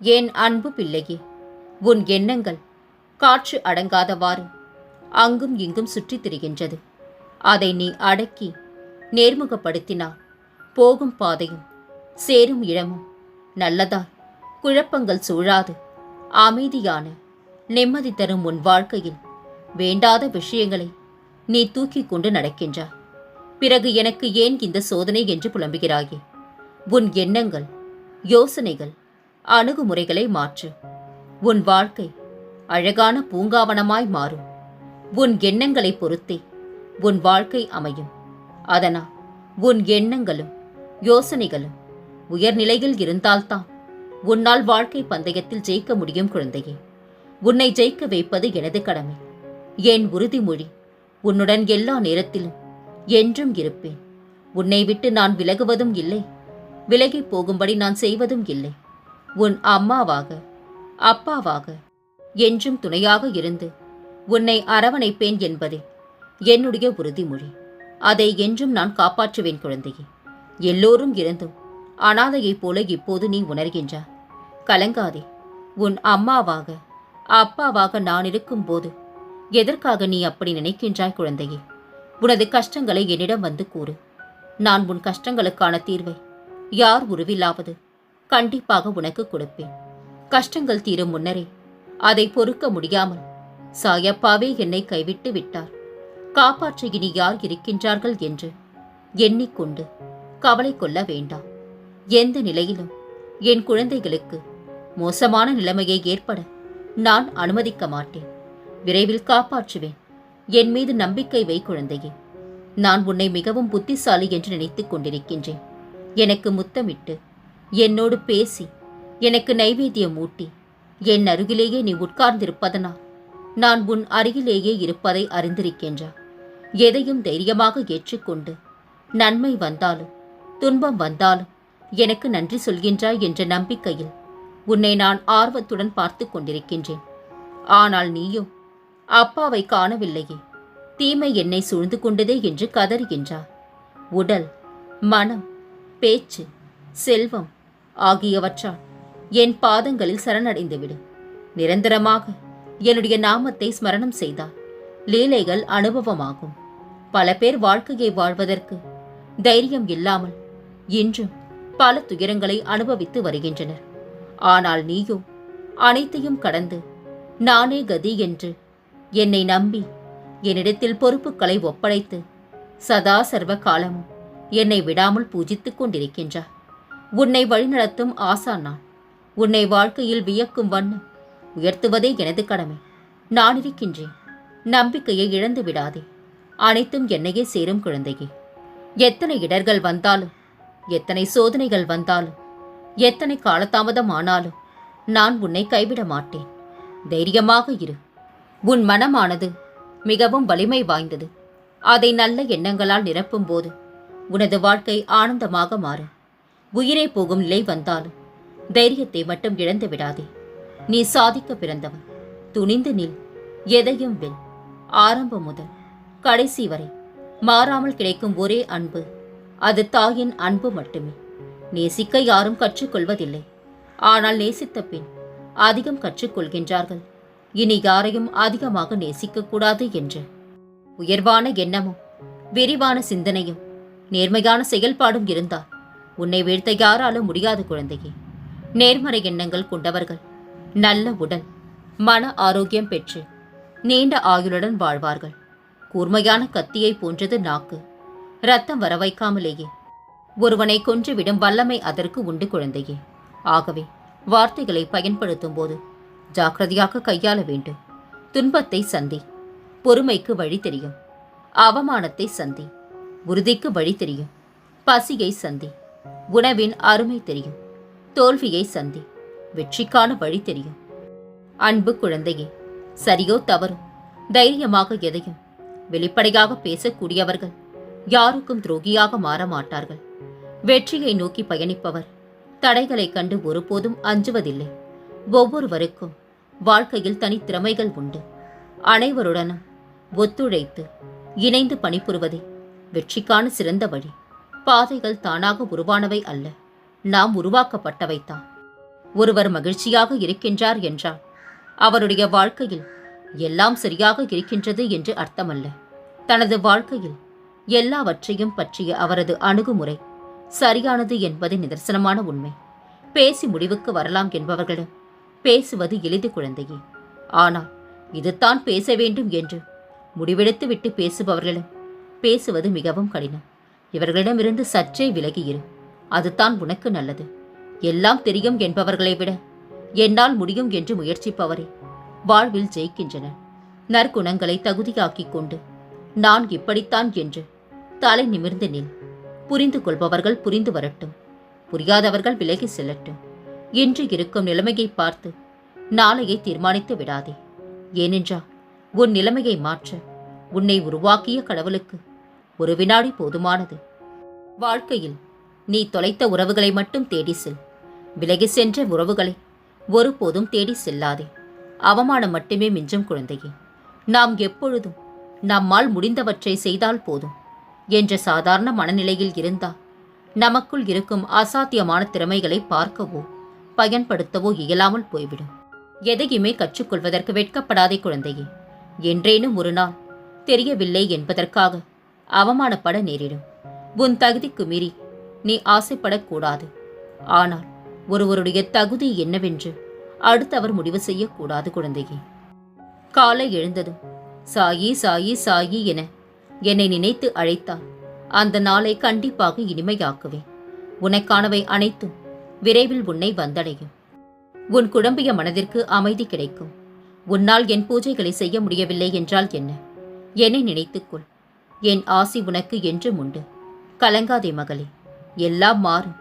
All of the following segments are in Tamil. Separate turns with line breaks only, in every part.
என் அன்பு பிள்ளையே உன் எண்ணங்கள் காற்று அடங்காதவாறு அங்கும் இங்கும் சுற்றித் திரிகின்றது. அதை நீ அடக்கி நேர்முகப்படுத்தினால் போகும் பாதையும் சேரும் இடமும் நல்லதாய் குழப்பங்கள் சூழாது. அமைதியான நிம்மதி தரும் உன் வாழ்க்கையில் வேண்டாத விஷயங்களை நீ தூக்கிக் கொண்டு நடக்கின்றாய். பிறகு எனக்கு ஏன் இந்த சோதனை என்று புலம்புகிறாயே? உன் எண்ணங்கள் யோசனைகள் அணுகுமுறைகளை மாற்று. உன் வாழ்க்கை அழகான பூங்காவனமாய் மாறும். உன் எண்ணங்களை பொறுத்தே உன் வாழ்க்கை அமையும். அதனால் உன் எண்ணங்களும் யோசனைகளும் உயர்நிலையில் இருந்தால்தான் உன்னால் வாழ்க்கை பந்தயத்தில் ஜெயிக்க முடியும் குழந்தையே. உன்னை ஜெயிக்க வைப்பது எனது கடமை. என் உறுதிமொழி உன்னுடன் எல்லா நேரத்திலும் என்றும் இருப்பேன். உன்னை விட்டு நான் விலகுவதும் இல்லை. விலகிப் போகும்படி நான் செய்வதும் இல்லை. உன் அம்மாவாக அப்பாவாக என்றும் துணையாக இருந்து உன்னை அரவணைப்பேன் என்பதே என்னுடைய உறுதிமொழி. அதை என்றும் நான் காப்பாற்றுவேன் குழந்தையே. எல்லோரும் இருந்தும் அனாதையைப் போல இப்போது நீ உணர்கின்றாய் கலங்காதே. உன் அம்மாவாக அப்பாவாக நான் இருக்கும்போது எதற்காக நீ அப்படி நினைக்கின்றாய் குழந்தையே? உனது கஷ்டங்களை என்னிடம் வந்து கூறு. நான் உன் கஷ்டங்களுக்கான தீர்வை யார் உருவிலாவது கண்டிப்பாக உனக்கு கொடுப்பேன். கஷ்டங்கள் தீரும் முன்னரே அதை பொறுக்க முடியாமல் சாயப்பாவே என்னை கைவிட்டு விட்டார். காப்பாற்ற இனி யார் இருக்கின்றார்கள் என்று எண்ணிக்கொண்டு கவலை கொள்ள வேண்டாம். எந்த நிலையிலும் என் குழந்தைகளுக்கு மோசமான நிலைமையை ஏற்பட நான் அனுமதிக்க மாட்டேன். விரைவில் காப்பாற்றுவேன். என் மீது நம்பிக்கை வை குழந்தையே. நான் உன்னை மிகவும் புத்திசாலி என்று நினைத்துக் கொண்டிருக்கின்றேன். எனக்கு முத்தமிட்டு என்னோடு பேசி எனக்கு நைவேத்தியம் ஊட்டி. என் அருகிலேயே நீ உட்கார்ந்திருப்பதனால் நான் உன் அருகிலேயே இருப்பதை அறிந்திருக்கின்றா? எதையும் தைரியமாக ஏற்றுக்கொண்டு நன்மை வந்தாலும் துன்பம் வந்தாலும் எனக்கு நன்றி சொல்கின்றாய் என்ற நம்பிக்கையில் உன்னை நான் ஆர்வத்துடன் பார்த்து கொண்டிருக்கின்றேன். ஆனால் நீயும் அப்பாவை காணவில்லையே தீமை என்னை சூழ்ந்து கொண்டதே என்று கதறுகின்றார் உடல் மனம் பேச்சு செல்வம் ஆகியவற்றால் என் பாதங்களில் சரணடைந்துவிடு. நிரந்தரமாக என்னுடைய நாமத்தை ஸ்மரணம் செய்தால் லீலைகள் அனுபவமாகும். பல பேர் வாழ்க்கையை வாழ்வதற்கு தைரியம் இல்லாமல் இன்றும் பல துயரங்களை அனுபவித்து வருகின்றனர். ஆனால் நீயோ அனைத்தையும் கடந்து நானே கதி என்று என்னை நம்பி என்னிடத்தில் பொறுப்புகளை ஒப்படைத்து சதா சர்வ காலமும் என்னை விடாமல் பூஜித்துக் கொண்டிருக்கின்றார். உன்னை வழிநடத்தும் ஆசா நான் உன்னை வாழ்க்கையில் வியக்கும் வண்ணம் உயர்த்துவதே எனது கடமை. நான் இருக்கின்றேன் நம்பிக்கையை இழந்து விடாதே. அனைத்தும் என்னையே சேரும் குழந்தையே. எத்தனை இடர்கள் வந்தாலும் எத்தனை சோதனைகள் வந்தாலும் எத்தனை காலதாமதம் ஆனாலும் நான் உன்னை கைவிட மாட்டேன். தைரியமாக இரு. உன் மனமானது மிகவும் வலிமை வாய்ந்தது. அதை நல்ல எண்ணங்களால் நிரப்பும்போது உனது வாழ்க்கை ஆனந்தமாக மாறும். உயிரே போகும் நிலை வந்தாலும் தைரியத்தை மட்டும் இழந்து விடாதே. நீ சாதிக்க பிறந்தவன். துணிந்து நில். எதையும் வெல். ஆரம்பம் முதல். கடைசி வரை. மாறாமல் கிடைக்கும் ஒரே அன்பு. அது தாயின் அன்பு மட்டுமே. நேசிக்க யாரும் கற்றுக்கொள்வதில்லை. ஆனால் நேசித்த பின் அதிகம் கற்றுக்கொள்கின்றார்கள். இனி யாரையும் அதிகமாக நேசிக்கக்கூடாது என்று. உயர்வான எண்ணமும் விரிவான சிந்தனையும் நேர்மையான செயல்பாடும் இருந்தால் உன்னை வீழ்த்த யாராலும் முடியாது குழந்தையே. நேர்மறை எண்ணங்கள் கொண்டவர்கள். நல்ல உடல். மன ஆரோக்கியம் பெற்று நீண்ட ஆயுளுடன் வாழ்வார்கள். கூர்மையான கத்தியை போன்றது நாக்கு. ரத்தம் வர வைக்காமலேயே. ஒருவனை கொன்றுவிடும் வல்லமை அதற்கு உண்டு குழந்தையே. ஆகவே வார்த்தைகளை பயன்படுத்தும் போது ஜாக்கிரதையாக கையாள வேண்டும். துன்பத்தை சந்தி. பொறுமைக்கு வழி தெரியும். அவமானத்தை சந்தி. உறுதிக்கு வழி தெரியும். பசியை சந்தி. உணவின் அருமை தெரியும். தோல்வியை சந்தி வெற்றிக்கான வழி தெரியும். அன்பு குழந்தையே சரியோ தவறும் தைரியமாக எதையும் வெளிப்படையாக பேசக்கூடியவர்கள் யாருக்கும் துரோகியாக மாற மாட்டார்கள். வெற்றியை நோக்கி பயணிப்பவர் தடைகளைக் கண்டு ஒருபோதும் அஞ்சுவதில்லை. ஒவ்வொருவருக்கும் வாழ்க்கையில் தனித்திறமைகள் உண்டு. அனைவருடனும் ஒத்துழைத்து இணைந்து பணிபுரிவதே வெற்றிக்கான சிறந்த வழி. பாதைகள் தானாக உருவானவை அல்ல. நாம் உருவாக்கப்பட்டவைத்தான் ஒருவர் மகிழ்ச்சியாக இருக்கின்றார் என்றால் அவருடைய வாழ்க்கையில் எல்லாம் சரியாக இருக்கின்றது என்று அர்த்தமல்ல. தனது வாழ்க்கையில் எல்லாவற்றையும் பற்றிய அவரது அணுகுமுறை சரியானது என்பது நிதர்சனமான உண்மை. பேசி முடிவுக்கு வரலாம் என்பவர்களிடம் பேசுவது எளிது குழந்தையே. ஆனால் இதுதான் பேச வேண்டும் என்று முடிவெடுத்து விட்டு பேசுபவர்களிடம் பேசுவது மிகவும் கடினம். இவர்களிடமிருந்து சற்றே விலகியிரு அதுதான் உனக்கு நல்லது. எல்லாம் தெரியும் என்பவர்களை விட என்னால் முடியும் என்று முயற்சிப்பவரே. வாழ்வில் ஜெயிக்கின்றனர். நற்குணங்களை தகுதியாக்கிக் கொண்டு நான் இப்படித்தான் என்று தலை நிமிர்ந்து நில். புரிந்து கொள்பவர்கள் புரிந்து வரட்டும். புரியாதவர்கள் விலகி செல்லட்டும். இன்று இருக்கும் நிலைமையை பார்த்து நாளையை தீர்மானித்து விடாதே. ஏனென்றால் உன் நிலைமையை மாற்ற உன்னை உருவாக்கிய கடவுளுக்கு ஒரு வினாடி போதுமானது. வாழ்க்கையில் நீ தொலைத்த உறவுகளை மட்டும் தேடி செல். விலகி சென்ற உறவுகளை ஒருபோதும் தேடி செல்லாதே. அவமானம் மட்டுமே மிஞ்சும் குழந்தையே. நாம் எப்பொழுதும் நம்மால் முடிந்தவற்றை செய்தால் போதும். என்ற சாதாரண மனநிலையில் இருந்தால் நமக்குள் இருக்கும் அசாத்தியமான திறமைகளை பார்க்கவோ பயன்படுத்தவோ இயலாமல் போய்விடும். எதையுமே கற்றுக்கொள்வதற்கு வெட்கப்படாதே குழந்தையே. என்றேனும் ஒரு நாள் தெரியவில்லை என்பதற்காக அவமானப்பட நேரிடும். உன் தகுதிக்கு மீறி நீ ஆசைப்படக்கூடாது. ஆனால் ஒருவருடைய தகுதி என்னவென்று அடுத்தவர் முடிவு செய்யக்கூடாது குழந்தையே. காலை எழுந்ததும் சாயி சாயி சாயி என என்னை நினைத்து அழைத்தால் அந்த நாளை கண்டிப்பாக இனிமையாக்குவேன். உனக்கானவை அனைத்தும் விரைவில் உன்னை வந்தடையும். உன் குழம்பிய மனதிற்கு அமைதி கிடைக்கும். உன்னால் என் பூஜைகளை செய்ய முடியவில்லை என்றால் என்ன? என்னை நினைத்துக்கொள். என் ஆசி உனக்கு என்றும் உண்டு. கலங்காதே மகளே எல்லாம் மாறும்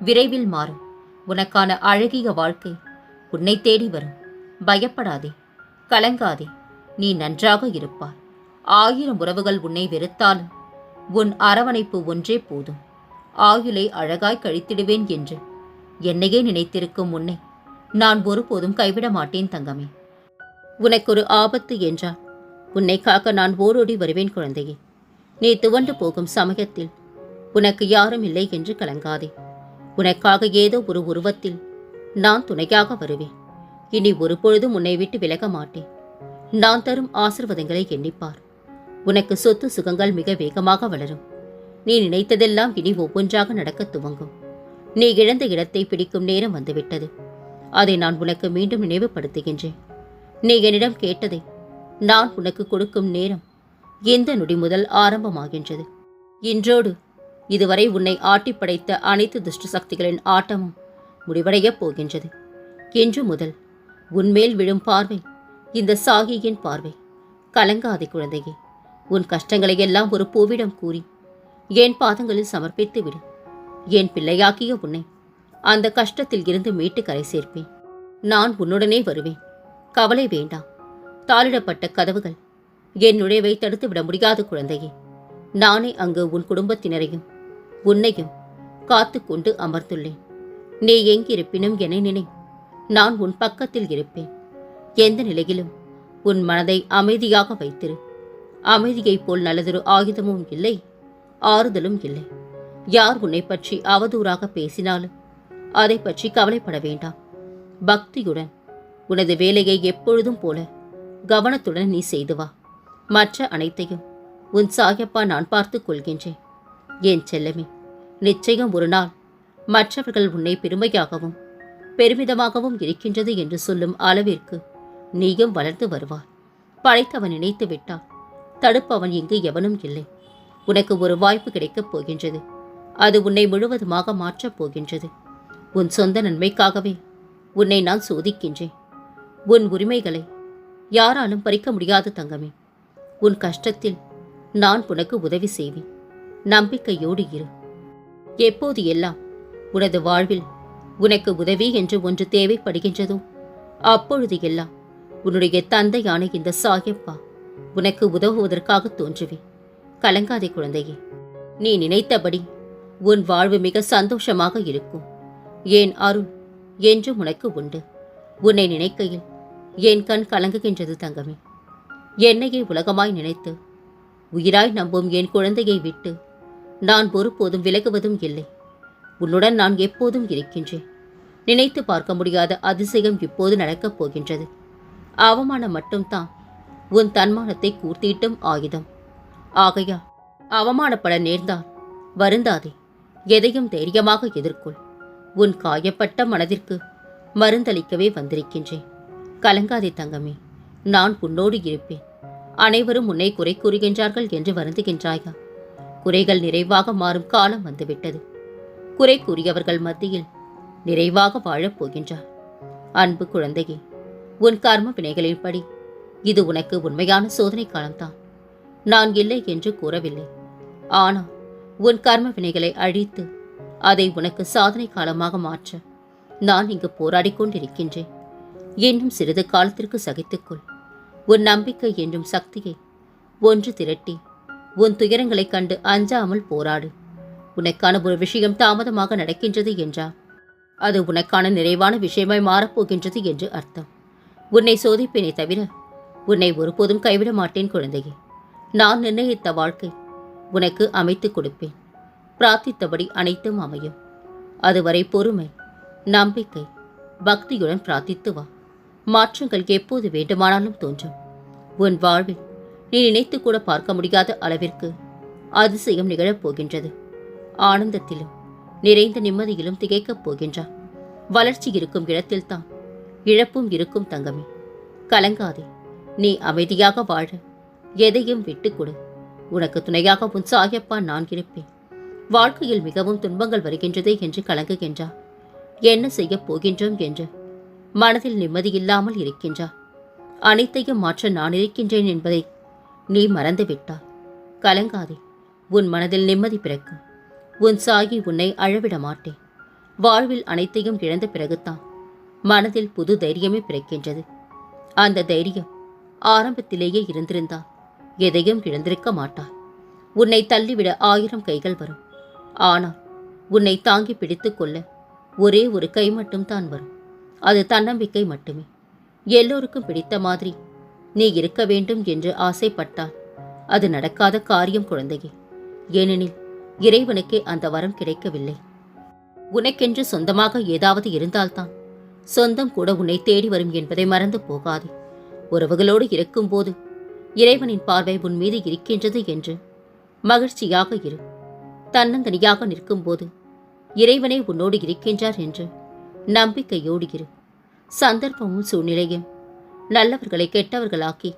விரைவில் மாறும். உனக்கான அழகிய வாழ்க்கை உன்னை தேடி வரும். பயப்படாதே கலங்காதே நீ நன்றாக இருப்பாய். ஆயிரம் உறவுகள் உன்னை வெறுத்தாலும் உன் அரவணைப்பு ஒன்றே போதும். ஆயுளை அழகாய் கழித்திடுவேன் என்று என்னையே நினைத்திருக்கும் உன்னை நான் ஒருபோதும் கைவிட மாட்டேன் தங்கமே. உனக்கொரு ஆபத்து என்றால் உன்னை காக்க நான் ஓரோடி வருவேன் குழந்தையே. நீ துவண்டு போகும் சமயத்தில் உனக்கு யாரும் இல்லை என்று கலங்காதே. உனக்காக ஏதோ ஒரு உருவத்தில் நான் துணையாக வருவேன். இனி ஒரு பொழுதும் உன்னை விட்டு விலக மாட்டேன். நான் தரும் ஆசிர்வாதங்களை எண்ணிப்பார். உனக்கு சொத்து சுகங்கள் மிக வேகமாக வளரும். நீ நினைத்ததெல்லாம் இனி ஒவ்வொன்றாக நடக்கத் துவங்கும். நீ இழந்த இடத்தை பிடிக்கும் நேரம் வந்துவிட்டது. அதை நான் உனக்கு மீண்டும் நினைவுபடுத்துகின்றேன். நீ என்னிடம் கேட்டதை நான் உனக்கு கொடுக்கும் நேரம் இந்த நொடி முதல் ஆரம்பமாகின்றது? இன்றோடு இதுவரை உன்னை ஆட்டி படைத்த அனைத்து துஷ்ட சக்திகளின் ஆட்டமும் முடிவடையப் போகின்றது. இன்று முதல் உன்மேல் விழும் பார்வை இந்த சாகியின் பார்வை. கலங்காதே குழந்தையே உன் கஷ்டங்களை எல்லாம் ஒரு பூவிடம் கூறி என் பாதங்களில் சமர்ப்பித்து விடு. என் பிள்ளையாக்கிய உன்னை அந்த கஷ்டத்தில் இருந்து மீட்டு கரை சேர்ப்பேன். நான் உன்னுடனே வருவேன். கவலை வேண்டாம். தாளிடப்பட்ட கதவுகள் என் நுழைவை தடுத்து விட முடியாது குழந்தையே. நானே அங்கு உன் குடும்பத்தினரையும் உன்னையும் காத்து கொண்டு அமர்ந்துள்ளேன். நீ எங்கிருப்பினும் என நினை. நான் உன் பக்கத்தில் இருப்பேன். எந்த நிலையிலும் உன் மனதை அமைதியாக வைத்திரு. அமைதியைப் போல் நல்லதொரு ஆயுதமும் இல்லை ஆறுதலும் இல்லை. யார் உன்னை பற்றி அவதூறாக பேசினாலும் அதை பற்றி கவலைப்பட வேண்டாம். பக்தியுடன் உனது வேலையை எப்பொழுதும் போல கவனத்துடன் நீ செய்து வா. மற்ற அனைத்தையும் உன் சாயப்பா நான் பார்த்துக் கொள்கின்றேன். என் செல்லமே நிச்சயம் ஒரு நாள் மற்றவர்கள் உன்னை பெருமையாகவும் பெருமிதமாகவும் இருக்கின்றது என்று சொல்லும் அளவிற்கு நீயும் வளர்ந்து வருவார் படைத்தவன் நினைத்து விட்டான் தடுப்பவன் இங்கு எவனும் இல்லை. உனக்கு ஒரு வாய்ப்பு கிடைக்கப் போகின்றது. அது உன்னை முழுவதுமாக மாற்றப் போகின்றது. உன் சொந்த நன்மைக்காகவே உன்னை நான் சோதிக்கின்றேன். உன் உரிமைகளை யாராலும் பறிக்க முடியாது தங்கமே உன் கஷ்டத்தில் நான் உனக்கு உதவி செய்வேன். நம்பிக்கையோடு இரு. எப்போது எல்லாம் உனது வாழ்வில் உனக்கு உதவி என்று ஒன்று தேவைப்படுகின்றதோ அப்பொழுது எல்லாம் உன்னுடைய தந்தையான இந்த சாயப்பா உனக்கு உதவுவதற்காக தோன்றுவேன். கலங்காதே குழந்தையே நீ நினைத்தபடி உன் வாழ்வு மிக சந்தோஷமாக இருக்கும். ஏன் அருள் என்றும் உனக்கு உண்டு. உன்னை நினைக்கையில் என் கண் கலங்குகின்றது தங்கமே. என்னையே உலகமாய் நினைத்து. உயிராய் நம்பும் என் குழந்தையை விட்டு நான் ஒருபோதும் விலகுவதும் இல்லை. உன்னுடன் நான் எப்போதும் இருக்கின்றேன். நினைத்து பார்க்க முடியாத அதிசயம் இப்போது நடக்கப் போகின்றது. அவமானம் மட்டும்தான் உன் தன்மானத்தை கூர்த்திட்டும் ஆயுதம். ஆகையா அவமானப்பட நேர்ந்தால் வருந்தாதே எதையும் தைரியமாக எதிர்கொள். உன் காயப்பட்ட மனதிற்கு மருந்தளிக்கவே வந்திருக்கின்றேன். கலங்காதே தங்கமே. நான் உன்னோடு இருப்பேன். அனைவரும் உன்னை குறை கூறுகின்றார்கள் என்று வருந்துகின்றாயா? குறைகள் நிறைவாக மாறும் காலம் வந்துவிட்டது. குறை கூறியவர்கள் மத்தியில் நிறைவாக வாழப் போகின்றார். அன்பு குழந்தையே உன் கர்ம வினைகளின்படி இது உனக்கு உண்மையான சோதனை காலம்தான். நான் இல்லை என்று கூறவில்லை. ஆனால் உன் கர்ம வினைகளை அழித்து அதை உனக்கு சாதனை காலமாக மாற்ற நான் இங்கு போராடிக் கொண்டிருக்கின்றேன். இன்னும் சிறிது காலத்திற்கு சகித்துக்கொள். உன் நம்பிக்கை என்றும் சக்தியை ஒன்று திரட்டி உன் துயரங்களைக் கண்டு அஞ்சாமல் போராடு. உனக்கான ஒரு விஷயம் தாமதமாக நடக்கின்றது என்றால் அது உனக்கான நிறைவான விஷயமாய் மாறப்போகின்றது என்று அர்த்தம். உன்னை சோதிப்பேனே தவிர உன்னை ஒருபோதும் கைவிட மாட்டேன் குழந்தையே. நான் நிர்ணயித்த வாழ்க்கை உனக்கு அமைத்துக் கொடுப்பேன். பிரார்த்தித்தபடி அனைத்தும் அமையும். அதுவரை பொறுமை நம்பிக்கை பக்தியுடன் பிரார்த்தித்து வா. மாற்றங்கள் எப்போது வேண்டுமானாலும் தோன்றும். உன் வாழ்வில் நீ நினைத்து கூட பார்க்க முடியாத அளவிற்கு அதிசயம் நிகழப் போகின்றது. ஆனந்தத்திலும் நிறைந்த நிம்மதியிலும் திகைக்கப் போகின்றார் வளர்ச்சி இருக்கும் இடத்தில்தான் இழப்பும் இருக்கும் தங்கமே. கலங்காதே நீ அமைதியாக வாழ. எதையும் விட்டுக்கொடு உனக்கு துணையாக உன் சாயப்பா நான் இருப்பேன். வாழ்க்கையில் மிகவும் துன்பங்கள் வருகின்றதே என்று கலங்குகின்றார் என்ன செய்யப் போகின்றோம் என்று மனதில் நிம்மதியில்லாமல் இருக்கின்றார். அனைத்தையும் மாற்ற நான் இருக்கின்றேன் என்பதை நீ மறந்துவிட்டாய். கலங்காதே உன் மனதில் நிம்மதி பிறக்கும். உன் சாயி உன்னை அழவிட மாட்டேன். வாழ்வில் அனைத்தையும் இழந்த பிறகுதான் மனதில் புது தைரியமே பிறக்கின்றது. அந்த தைரியம் ஆரம்பத்திலேயே இருந்திருந்தால் எதையும் இழந்திருக்க மாட்டாய். உன்னை தள்ளிவிட ஆயிரம் கைகள் வரும். ஆனால் உன்னை தாங்கி பிடித்துக்கொள்ள ஒரே ஒரு கை மட்டும் தான் வரும். அது தன்னம்பிக்கை மட்டுமே. எல்லோருக்கும் பிடித்த மாதிரி. நீ இருக்க வேண்டும் என்று ஆசைப்பட்டால் அது நடக்காத காரியம் குழந்தையே. ஏனெனில் இறைவனுக்கே அந்த வரம் கிடைக்கவில்லை. உனக்கென்று சொந்தமாக ஏதாவது இருந்தால்தான் சொந்தம் கூட உன்னை தேடி வரும் என்பதை மறந்து போகாதே. உறவுகளோடு இருக்கும்போது இறைவனின் பார்வை உன் மீது இருக்கின்றது என்று மகிழ்ச்சியாக இரு. தன்னந்தனியாக நிற்கும்போது இறைவனே உன்னோடு இருக்கின்றார் என்று நம்பிக்கையோடு இரு. சந்தர்ப்பமும் சூழ்நிலையும் நல்லவர்களை கெட்டவர்களாக்கி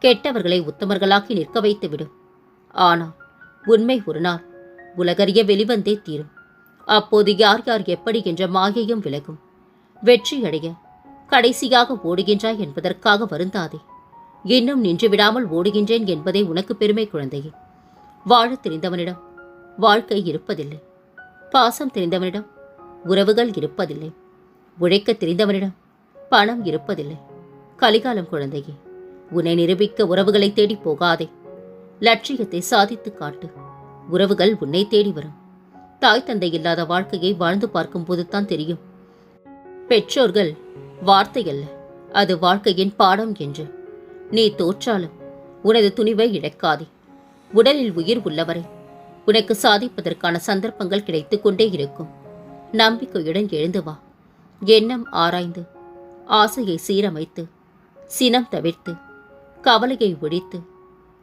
கெட்டவர்களை உத்தமர்களாக்கி நிற்க வைத்து விடும். ஆனால் உண்மை ஒரு நாள் உலகறிய வெளிவந்தே தீரும். அப்போது யார் யார் எப்படி என்ற மாயையும் விலகும். வெற்றியடைய கடைசியாக ஓடுகின்றாய் என்பதற்காக வருந்தாதே. இன்னும் நின்று விடாமல் ஓடுகின்றேன் என்பதே உனக்கு பெருமை குழந்தையே. வாழத் தெரிந்தவனிடம் வாழ்க்கை இருப்பதில்லை. பாசம் தெரிந்தவனிடம் உறவுகள் இருப்பதில்லை. உழைக்கத் தெரிந்தவனிடம் பணம் இருப்பதில்லை. கலிகாலம் குழந்தையே உன்னை நிரூபிக்க உறவுகளை தேடி போகாதே. லட்சியத்தை சாதித்து காட்டு. உறவுகள் உன்னை தேடி வரும். தாய் தந்தை இல்லாத வாழ்க்கையை வாழ்ந்து பார்க்கும்போது தான் தெரியும். பெற்றோர்கள் வார்த்தை அல்ல அது வாழ்க்கையின் பாடம் என்று. நீ தோற்றாலும் உனது துணிவை இழக்காதே. உடலில் உயிர் உள்ளவரை உனக்கு சாதிப்பதற்கான சந்தர்ப்பங்கள் கிடைத்து கொண்டே இருக்கும். நம்பிக்கையுடன் எழுந்து வா. எண்ணம் ஆராய்ந்து ஆசையை சீரமைத்து சினம் தவிர்த்து கவலையை ஒழித்து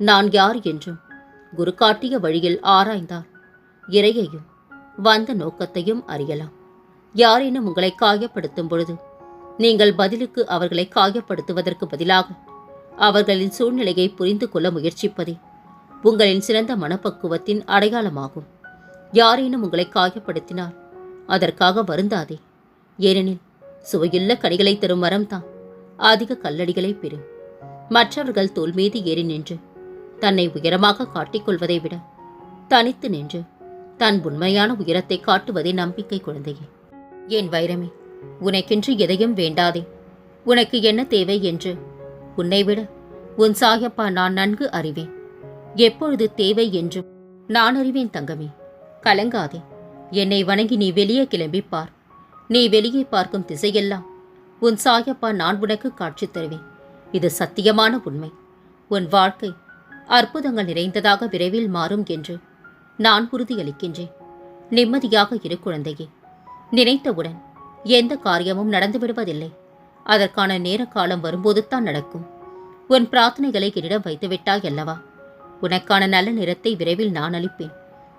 நான் யார் என்றும் குரு காட்டிய வழியில் ஆராய்ந்தால் இறையையும் வந்த நோக்கத்தையும் அறியலாம். யாரேனும் உங்களை காயப்படுத்தும் பொழுது நீங்கள் பதிலுக்கு அவர்களை காயப்படுத்துவதற்கு பதிலாக அவர்களின் சூழ்நிலையை புரிந்து கொள்ள முயற்சிப்பதே உங்களின் சிறந்த மனப்பக்குவத்தின் அடையாளமாகும். யாரேனும் உங்களை காயப்படுத்தினால் அதற்காக வருந்தாதே. ஏனெனில் சுவையுள்ள கனிகளை தரும் மரம்தான். அதிக கல்லடிகளை பெறும் மற்றவர்கள் தோல் மீது ஏறி நின்று தன்னை உயரமாக காட்டிக்கொள்வதை விட தனித்து நின்று தன் உண்மையான உயரத்தை காட்டுவதே நம்பிக்கை குழந்தையே. என் வைரமே உனக்கென்று எதையும் வேண்டாதே. உனக்கு என்ன தேவை என்று உன்னை விட உன் சாயப்பா நான் நன்கு அறிவேன். எப்பொழுது தேவை என்றும் நான் அறிவேன் தங்கமே. கலங்காதே. என்னை வணங்கி நீ வெளியே கிளம்பிப் பார் நீ வெளியே பார்க்கும் திசையெல்லாம் உன் சாயப்பா நான் உனக்கு காட்சி தருவேன். இது சத்தியமான உண்மை. உன் வாழ்க்கை அற்புதங்கள் நிறைந்ததாக விரைவில் மாறும் என்று நான் உறுதியளிக்கின்றேன். நிம்மதியாக இரு குழந்தையே. நினைத்தவுடன் எந்த காரியமும் நடந்து விடுவதில்லை. அதற்கான நேர காலம் வரும்போது தான் நடக்கும். உன் பிரார்த்தனைகளை என்னிடம் வைத்து அல்லவா? உனக்கான நல்ல நிறத்தை விரைவில் நான் அளிப்பேன்.